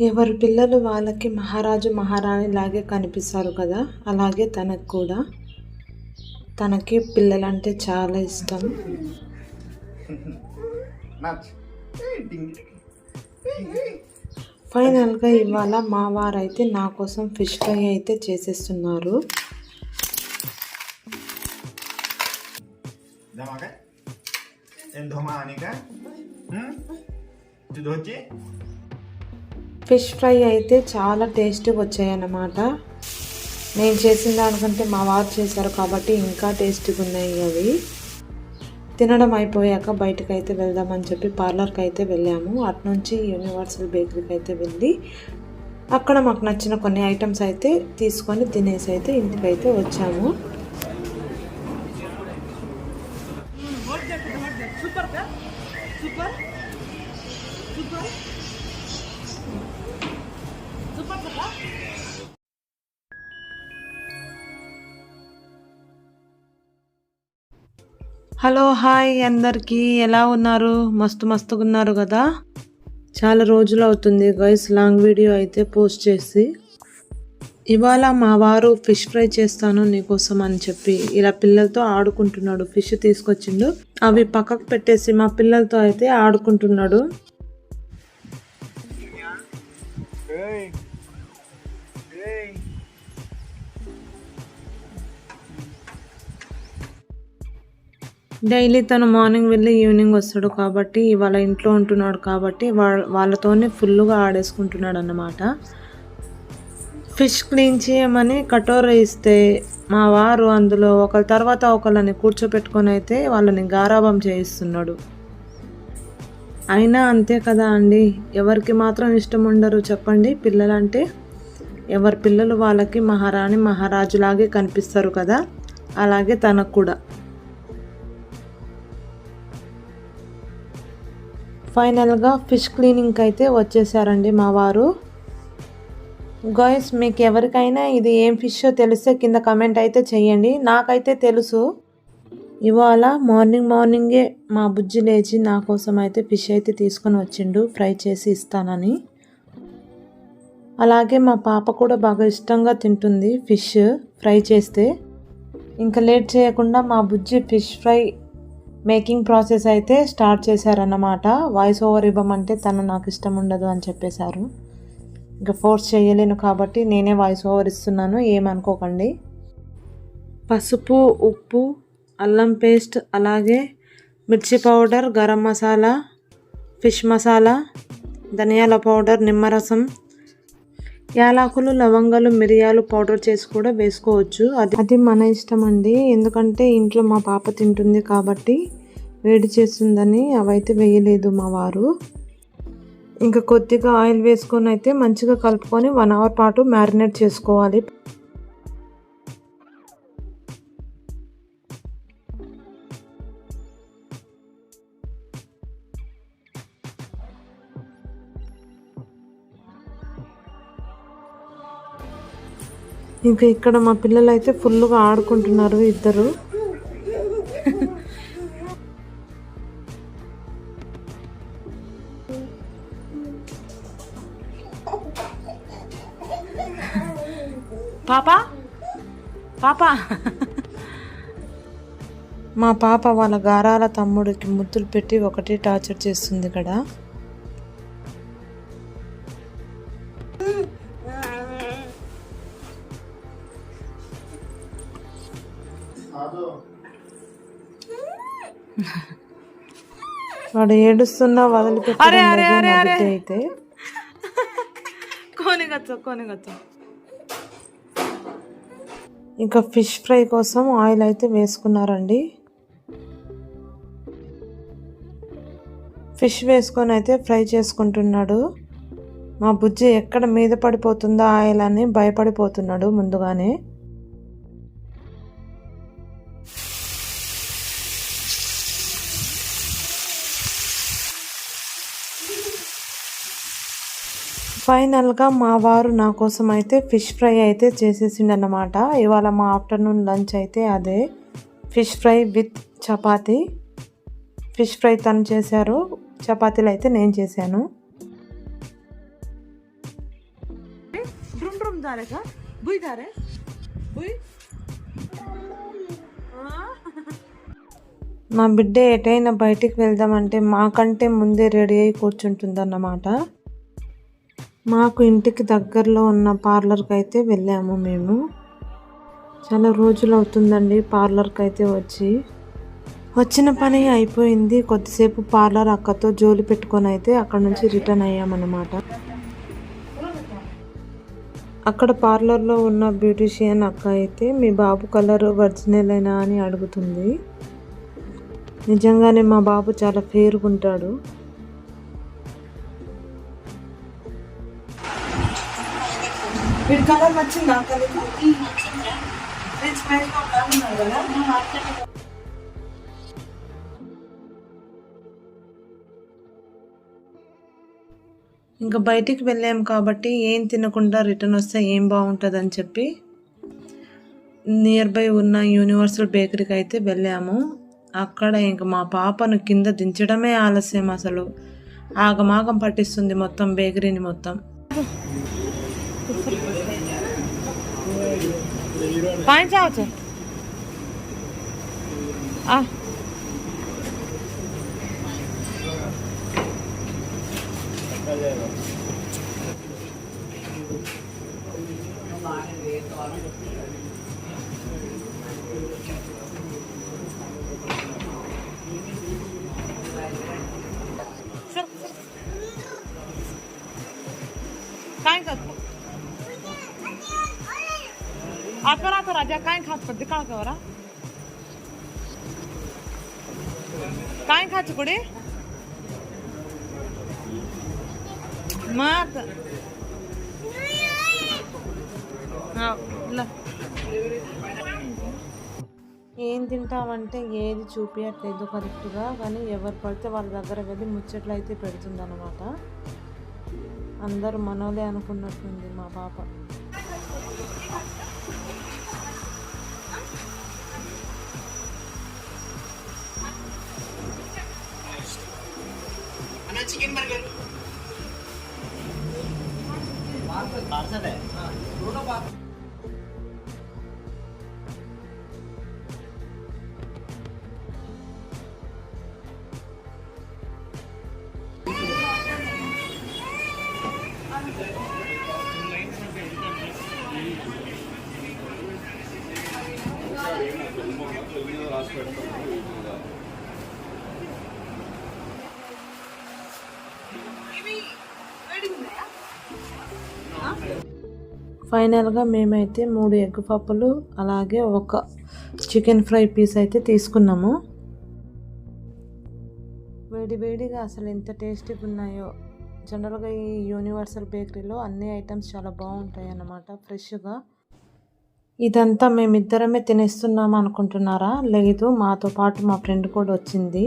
ఎవరి పిల్లలు వాళ్ళకి మహారాజు మహారాణి లాగే కనిపిస్తారు కదా అలాగే తనకు కూడా తనకి పిల్లలంటే చాలా ఇష్టం నాచ్ డింగ్ ఫైనల్గా ఇవాళ మా వారైతే నా కోసం ఫిష్ ఫ్రై అయితే చేసేస్తున్నారు जमा काय एन धोमा आणि का हम्म तू धोची ఫిష్ ఫ్రై అయితే చాలా టేస్టీగా వచ్చాయన్నమాట. నేను చేసిన దానికంటే మా వారు చేశారు కాబట్టి ఇంకా టేస్టీగా ఉన్నాయి అవి. తినడం అయిపోయాక బయటకు అయితే వెళ్దామని చెప్పి పార్లర్కి అయితే వెళ్ళాము. అటు నుంచి యూనివర్సల్ బేకరీకి అయితే వెళ్ళి అక్కడ మాకు నచ్చిన కొన్ని ఐటమ్స్ అయితే తీసుకొని తినేసి అయితే ఇంటికి అయితే వచ్చాము. హలో హాయ్ అందరికీ. ఎలా ఉన్నారు? మస్తు మస్తుగా ఉన్నారు కదా? చాలా రోజులు అవుతుంది గైస్ లాంగ్ వీడియో అయితే పోస్ట్ చేసి. ఇవాళ మా వారు ఫిష్ ఫ్రై చేస్తాను నీకోసం అని చెప్పి ఇలా పిల్లలతో ఆడుకుంటున్నాడు ఫిష్ తీసుకొచ్చిండు. అవి పక్కకు పెట్టేసి మా పిల్లలతో అయితే ఆడుకుంటున్నాడు. డైలీ తను మార్నింగ్ వెళ్ళి ఈవినింగ్ వస్తాడు కాబట్టి ఇవాళ ఇంట్లో ఉంటున్నాడు కాబట్టి వాళ్ళ వాళ్ళతోనే ఫుల్గా ఆడేసుకుంటున్నాడు అన్నమాట ఫిష్ క్లీన్ చేయమని కటోర ఇస్తే మా వారు అందులో ఒకరి తర్వాత ఒకళ్ళని కూర్చోపెట్టుకొని అయితే వాళ్ళని గారాభం చేయిస్తున్నాడు. అయినా అంతే కదా అండి. ఎవరికి మాత్రం ఇష్టం ఉండరు చెప్పండి పిల్లలంటే. ఎవరి పిల్లలు వాళ్ళకి మహారాణి మహారాజులాగే కనిపిస్తారు కదా. అలాగే తనకు కూడా. ఫైనల్గా ఫిష్ క్లీనింగ్కి అయితే వచ్చేసారండి మా వారు. గాయస్ మీకు ఎవరికైనా ఇది ఏం ఫిషో తెలిస్తే కింద కమెంట్ అయితే చేయండి నాకైతే తెలుసు. ఇవాళ మార్నింగ్ మార్నింగే మా బుజ్జి లేచి నా కోసం అయితే ఫిష్ అయితే తీసుకొని వచ్చిండు. ఫ్రై చేసి ఇస్తానని. అలాగే మా పాప కూడా బాగా ఇష్టంగా తింటుంది ఫిష్ ఫ్రై చేస్తే. ఇంకా లేట్ చేయకుండా మా Bujji fish fry making process అయితే స్టార్ట్ చేశారన్నమాట. వాయిస్ ఓవర్ ఇవ్వమంటే తను నాకు ఇష్టం ఉండదు అని చెప్పేశారు. ఇంకా ఫోర్స్ చేయలేను కాబట్టి నేనే వాయిస్ ఓవర్ ఇస్తున్నాను ఏమనుకోకండి. పసుపు ఉప్పు అల్లం పేస్ట్ అలాగే మిర్చి పౌడర్ గరం మసాలా ఫిష్ మసాలా ధనియాల పౌడర్ నిమ్మరసం యాలకులు లవంగాలు మిరియాలు పౌడర్ చేసి కూడా వేసుకోవచ్చు. అది అది మన ఇష్టం అండి. ఎందుకంటే ఇంట్లో మా పాప తింటుంది కాబట్టి వేడి చేస్తుందని అవైతే వేయలేదు మా వారు. ఇంకా కొద్దిగా ఆయిల్ వేసుకొని అయితే మంచిగా కలుపుకొని వన్ అవర్ పాటు మ్యారినేట్ చేసుకోవాలి. ఇంకా ఇక్కడ మా పిల్లలు అయితే ఫుల్గా ఆడుకుంటున్నారు ఇద్దరు. పాపా? పాపా? మా పాప వాళ్ళ గారాల తమ్ముడికి ముద్దులు పెట్టి ఒకటి టార్చర్ చేస్తుంది ఇక్కడ. వాడు ఏడుస్తున్నా వదిలిపెట్టి అయితే. కోనిగచ్చు కోనిగచ్చు ఇంకా ఫిష్ ఫ్రై కోసం ఆయిల్ అయితే వేసుకున్నారండి. ఫిష్ వేసుకొని అయితే ఫ్రై చేసుకుంటున్నాడు. మా బుజ్జి ఎక్కడ మీద పడిపోతుందో ఆయిల్ అని భయపడిపోతున్నాడు ముందుగానే. ఫైనల్గా మా వారు నా కోసం అయితే ఫిష్ ఫ్రై అయితే చేసేసిండనమాట ఇవాళ మా ఆఫ్టర్నూన్ లంచ్ అయితే అదే. Fish fry with chapati. Fish fry తను చేశారు. చపాతీలు అయితే నేను చేశాను. మా బిడ్డ ఎటైనా బయటికి వెళ్దామంటే మాకంటే ముందే రెడీ అయి కూర్చుంటుందన్నమాట. మాకు ఇంటికి దగ్గరలో ఉన్న పార్లర్కి అయితే వెళ్ళాము మేము. చాలా రోజులు అవుతుందండి పార్లర్కి అయితే వచ్చి. వచ్చిన పని అయిపోయింది. కొద్దిసేపు పార్లర్ అక్కతో జోలి పెట్టుకొని అయితే అక్కడ నుంచి రిటర్న్ అయ్యామన్నమాట. అక్కడ పార్లర్లో ఉన్న బ్యూటీషియన్ అక్క అయితే మీ బాబు కలర్ ఒరిజినలేనా? అని అడుగుతుంది. నిజంగానే మా బాబు చాలా పేరుకుంటాడు వీడి కలర్ నచ్చిందా? ఇంకా బయటికి వెళ్ళాం కాబట్టి ఏం తినకుండా రిటర్న్ వస్తే ఏం బాగుంటుంది అని చెప్పి నియర్ బై ఉన్న యూనివర్సల్ బేకరీకి అయితే వెళ్ళాము. అక్కడ ఇంకా మా పాపను కింద దించడమే ఆలస్యం అసలు. ఆగమాగం పట్టిస్తుంది మొత్తం బేకరీని మొత్తం. Find out. Ah. राजा काय खात पडते काळ का बरा काय खायचं कुठे मग ఏం తింటామంటే ఏది చూపించట్లేదు కరెక్ట్గా కానీ ఎవరు పడితే వాళ్ళ దగ్గర వెళ్ళి ముచ్చట్లు అయితే పెడుతుందన్నమాట అందరూ మనోలే అనుకున్నట్టుంది మా పాప Chicken burger parcel parcel Gracias. ఫైనల్గా మేమైతే మూడు ఎగ్ పప్పులు అలాగే ఒక చికెన్ ఫ్రై పీస్ అయితే తీసుకున్నాము. వేడి వేడిగా అసలు ఎంత టేస్టీగా ఉన్నాయో. జనరల్గా ఈ యూనివర్సల్ బేకరీలో అన్ని ఐటమ్స్ చాలా బాగుంటాయి అన్నమాట ఫ్రెష్గా. ఇదంతా మేమిద్దరమే తినేస్తున్నాం అనుకుంటున్నారా లేదు మాతో పాటు మా ఫ్రెండ్ కూడా వచ్చింది.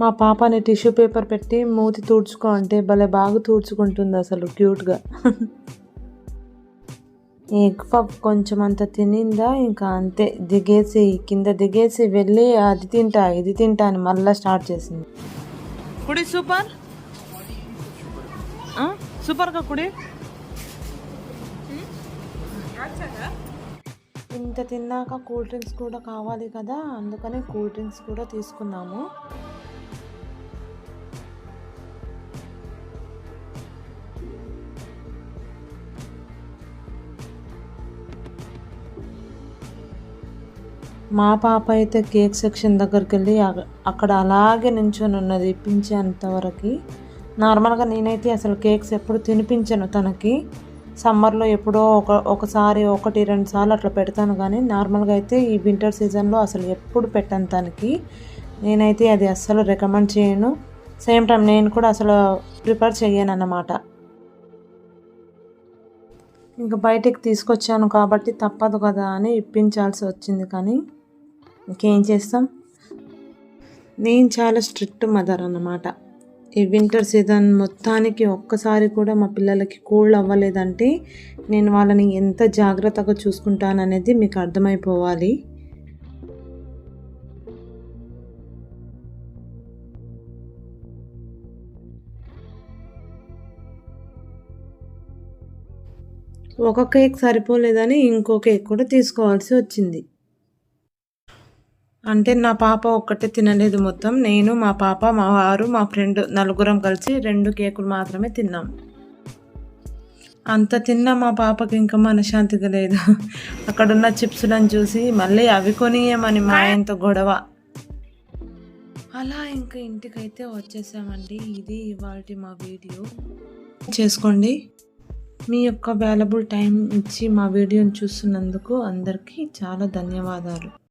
మా పాపని టిష్యూ పేపర్ పెట్టి మూతి తుడుచుకో అంటే భలే బాగా తుడుచుకుంటుంది అసలు క్యూట్గా. ఎగ్ పఫ్ కొంచెం అంత తినిందా? ఇంకా అంతే దిగేసి కింద దిగేసి వెళ్ళి అది తింటా ఇది తింటా అని మళ్ళీ స్టార్ట్ చేసింది. కుడి సూపర్? సూపర్గా కుడి. ఇంత తిన్నాక కూల్ డ్రింక్స్ కూడా కావాలి కదా అందుకని కూల్ డ్రింక్స్ కూడా తీసుకున్నాము. మా పాప అయితే కేక్ సెక్షన్ దగ్గరికి వెళ్ళి అక్కడ అలాగే నించొని ఉన్నది ఇప్పించేంతవరకు నార్మల్గా నేనైతే అసలు కేక్స్ ఎప్పుడు తినిపించను తనకి. సమ్మర్లో ఎప్పుడో ఒక ఒకసారి ఒకటి రెండు సార్లు అట్లా పెడతాను కానీ నార్మల్గా అయితే ఈ వింటర్ సీజన్లో అసలు ఎప్పుడు పెట్టను తనకి. నేనైతే అది అస్సలు రికమెండ్ చేయను. సేమ్ టైం నేను కూడా అసలు ప్రిపేర్ చేయను అన్నమాట ఇంకా బయటికి తీసుకొచ్చాను కాబట్టి తప్పదు కదా అని ఇప్పించాల్సి వచ్చింది కానీ ఇంకేం చేస్తాం? నేను చాలా స్ట్రిక్ట్ మదర్ అన్నమాట. ఈ వింటర్ సీజన్ మొత్తానికి ఒక్కసారి కూడా మా పిల్లలకి కూల్ అవ్వలేదంటే నేను వాళ్ళని ఎంత జాగ్రత్తగా చూసుకుంటాననేది మీకు అర్థమైపోవాలి. ఒక కేక్ సరిపోలేదని ఇంకో కేక్ కూడా తీసుకోవాల్సి వచ్చింది. అంటే నా పాప ఒక్కటే తినలేదు మొత్తం. నేను మా పాప మా వారు మా ఫ్రెండ్ నలుగురం కలిసి రెండు కేకులు మాత్రమే తిన్నాం. అంత తిన్న మా పాపకి ఇంకా మనశ్శాంతిగా లేదు. అక్కడున్న చిప్స్లను చూసి మళ్ళీ అవి కొనియమని మా ఆయనతో గొడవ. అలా ఇంకా ఇంటికైతే వచ్చేసామండి. ఇది ఇవాళ మా వీడియో. చేసుకోండి. మీ యొక్క వాల్యుబుల్ టైం ఇచ్చి మా వీడియోని చూస్తున్నందుకు అందరికీ చాలా ధన్యవాదాలు.